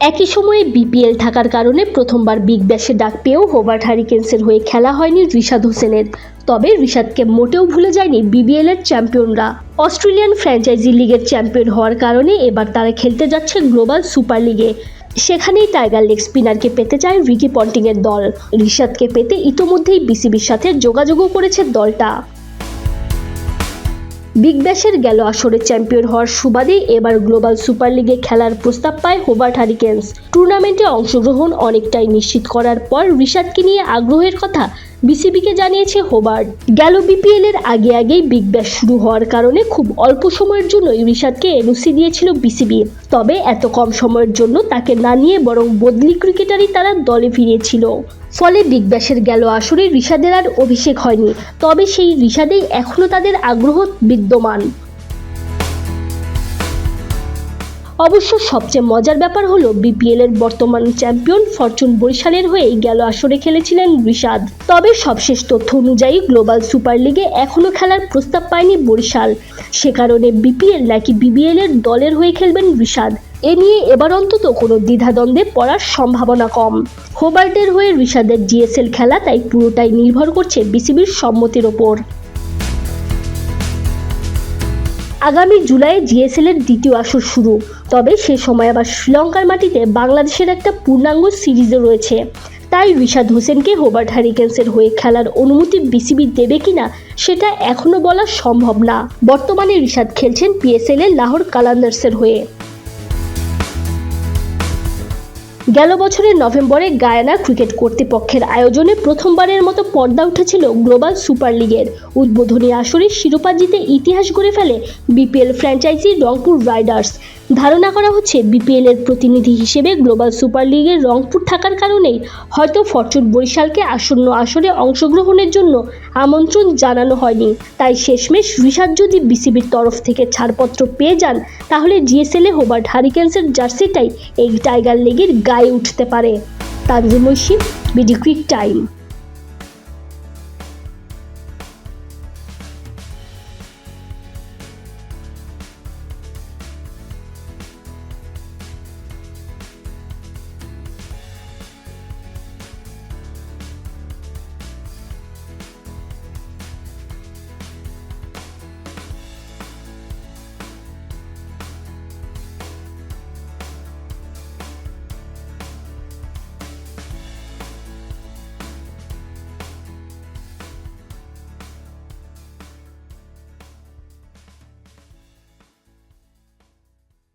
একই সময়ে বিপিএল থাকার কারণে প্রথমবার বিগ ব্যাশে ডাক পেয়েও হোবার্ট হারিকেন্সের হয়ে খেলা হয়নি রিশাদ হোসেনের। তবে রিশাদকে মোটেও ভুলে যায়নি বিবিএল এর চ্যাম্পিয়নরা। অস্ট্রেলিয়ান ফ্র্যাঞ্চাইজি লিগের চ্যাম্পিয়ন হওয়ার কারণে এবার তারা খেলতে যাচ্ছে গ্লোবাল সুপার লিগে। সেখানেই টাইগার লেগ স্পিনারকে পেতে চায় রিকি পন্টিংয়ের দল। রিশাদকে পেতে ইতোমধ্যেই বিসিবির সাথে যোগাযোগও করেছে দলটা। বিগ ব্যাশের গেল আসরে চ্যাম্পিয়ন হওয়ার সুবাদে এবার গ্লোবাল সুপার লিগে খেলার প্রস্তাব পায় হোবার্ট হারিকেন্স। টুর্নামেন্টে অংশগ্রহণ অনেকটাই নিশ্চিত করার পর রিশাদকে নিয়ে আগ্রহের কথা বিসিবিকে জানিয়েছে হোবার্ড গেল বিপিএল এর আগে আগেই বিগ ব্যাশ শুরু হওয়ার কারণে খুব অল্প সময়ের জন্যই রিশাদকে এনওসি দিয়েছিল বিসিবি। তবে এত কম সময়ের জন্য তাকে না নিয়ে বরং বদলি ক্রিকেটারই তারা দলে ফিরিয়েছিল। ফলে বিগ ব্যাশের গেল আসরে ঋষাদের আর অভিষেক হয়নি। তবে সেই ঋষাদেই এখনও তাদের আগ্রহ বিদ্যমান। অবশ্য সবচেয়ে মজার ব্যাপার হলো বিপিএল এর বর্তমান চ্যাম্পিয়ন ফরচুন বরিশালের হয়েই গেল আসরে খেলেছিলেন রিশাদ। তবে সবশেষ তথ্য অনুযায়ী গ্লোবাল সুপার লিগে এখনও খেলার প্রস্তাব পায়নি বরিশাল। সে কারণে বিপিএল নাকি বিবিএল এর দলের হয়ে খেলবেন রিশাদ। এ নিয়ে এবার অন্তত কোনো দ্বিধাদ্বন্দ্বে পড়ার সম্ভাবনা কম। হোবার্টের হয়ে রিশাদের জিএসএল খেলা তাই পুরোটাই নির্ভর করছে বিসিবির সম্মতির ওপর। আগামী জুলাইয়ে জিএসএল এর দ্বিতীয় আসর শুরু। তবে সে সময় আবার শ্রীলঙ্কার মাটিতে বাংলাদেশের একটা পূর্ণাঙ্গ সিরিজও রয়েছে। তাই রিশাদ হোসেনকে হোবার্ট হ্যারিকেন্সের হয়ে খেলার অনুমতি বিসিবি দেবে কিনা, সেটা এখনও বলা সম্ভব না। বর্তমানে রিশাদ খেলছেন পিএসএল এর লাহোর কালান্দার্সের হয়ে। গেল বছরের নভেম্বরে গায়ানা ক্রিকেট কর্তৃপক্ষের আয়োজনে প্রথমবারের মতো পর্দা উঠেছিল গ্লোবাল সুপার লিগের। উদ্বোধনী আসরে শিরোপা জিতে ইতিহাস গড়ে ফেলে বিপিএল ফ্র্যাঞ্চাইজি রংপুর রাইডার্স। ধারণা করা হচ্ছে বিপিএল এর প্রতিনিধি হিসেবে গ্লোবাল সুপার লিগের রংপুর থাকার কারণেই হয়তো ফরচুন বরিশালকে আসন্ন আসরে অংশগ্রহণের জন্য আমন্ত্রণ জানানো হয়নি। তাই শেষমেশ রিশাদ যদি বিসিবির তরফ থেকে ছাড়পত্র পেয়ে যান, তাহলে জিএসএল হোবার্ট হারিকেন্সের জার্সিটাই এই টাইগার লিগের গায়ে উঠতে পারে। Tanzim Oishi BD crick time